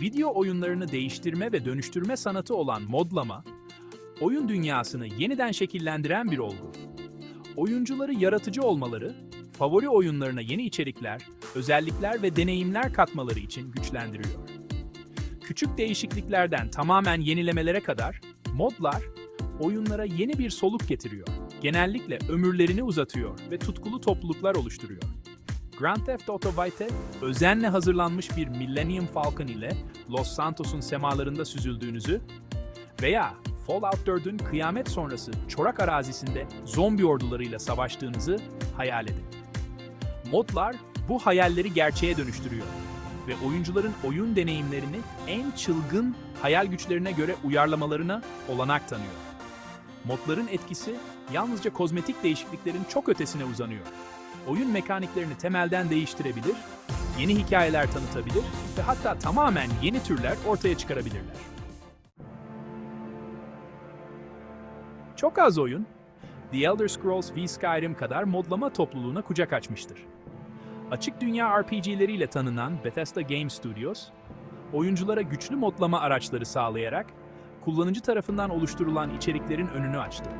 Video oyunlarını değiştirme ve dönüştürme sanatı olan modlama, oyun dünyasını yeniden şekillendiren bir olgu. Oyuncuları yaratıcı olmaları, favori oyunlarına yeni içerikler, özellikler ve deneyimler katmaları için güçlendiriyor. Küçük değişikliklerden tamamen yenilemelere kadar modlar oyunlara yeni bir soluk getiriyor. Genellikle ömürlerini uzatıyor ve tutkulu topluluklar oluşturuyor. Grand Theft Auto Vice, özenle hazırlanmış bir Millennium Falcon ile Los Santos'un semalarında süzüldüğünüzü veya Fallout 4'ün kıyamet sonrası çorak arazisinde zombi ordularıyla savaştığınızı hayal edin. Modlar bu hayalleri gerçeğe dönüştürüyor ve oyuncuların oyun deneyimlerini en çılgın hayal güçlerine göre uyarlamalarına olanak tanıyor. Modların etkisi yalnızca kozmetik değişikliklerin çok ötesine uzanıyor. Oyun mekaniklerini temelden değiştirebilir, yeni hikayeler tanıtabilir ve hatta tamamen yeni türler ortaya çıkarabilirler. Çok az oyun, The Elder Scrolls v Skyrim kadar modlama topluluğuna kucak açmıştır. Açık dünya RPG'leriyle tanınan Bethesda Game Studios, oyunculara güçlü modlama araçları sağlayarak kullanıcı tarafından oluşturulan içeriklerin önünü açtı.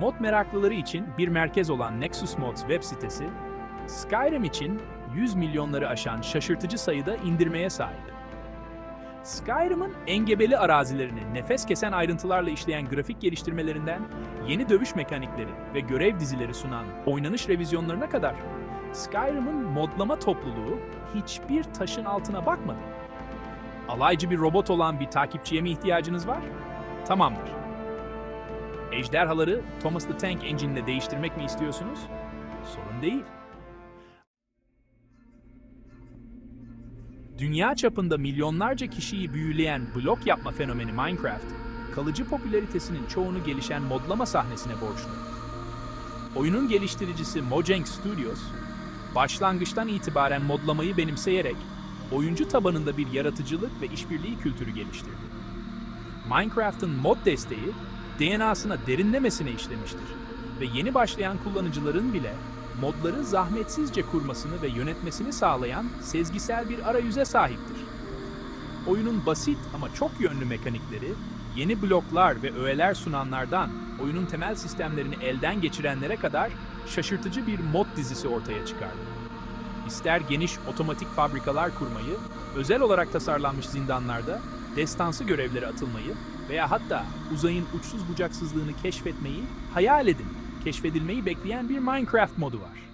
Mod meraklıları için bir merkez olan Nexus Mods web sitesi, Skyrim için 100 milyonları aşan şaşırtıcı sayıda indirmeye sahip. Skyrim'in engebeli arazilerini nefes kesen ayrıntılarla işleyen grafik geliştirmelerinden yeni dövüş mekanikleri ve görev dizileri sunan oynanış revizyonlarına kadar Skyrim'in modlama topluluğu hiçbir taşın altına bakmadı. Alaycı bir robot olan bir takipçiye mi ihtiyacınız var? Tamamdır. Ejderhaları Thomas the Tank Engine ile değiştirmek mi istiyorsunuz? Sorun değil. Dünya çapında milyonlarca kişiyi büyüleyen blok yapma fenomeni Minecraft, kalıcı popülaritesinin çoğunu gelişen modlama sahnesine borçlu. Oyunun geliştiricisi Mojang Studios, başlangıçtan itibaren modlamayı benimseyerek oyuncu tabanında bir yaratıcılık ve işbirliği kültürü geliştirdi. Minecraft'ın mod desteği DNA'sına derinlemesine işlemiştir ve yeni başlayan kullanıcıların bile modları zahmetsizce kurmasını ve yönetmesini sağlayan sezgisel bir arayüze sahiptir. Oyunun basit ama çok yönlü mekanikleri, yeni bloklar ve öğeler sunanlardan oyunun temel sistemlerini elden geçirenlere kadar şaşırtıcı bir mod dizisi ortaya çıkardı. İster geniş otomatik fabrikalar kurmayı, özel olarak tasarlanmış zindanlarda destansı görevlere atılmayı veya hatta uzayın uçsuz bucaksızlığını keşfetmeyi hayal edin. Keşfedilmeyi bekleyen bir Minecraft modu var.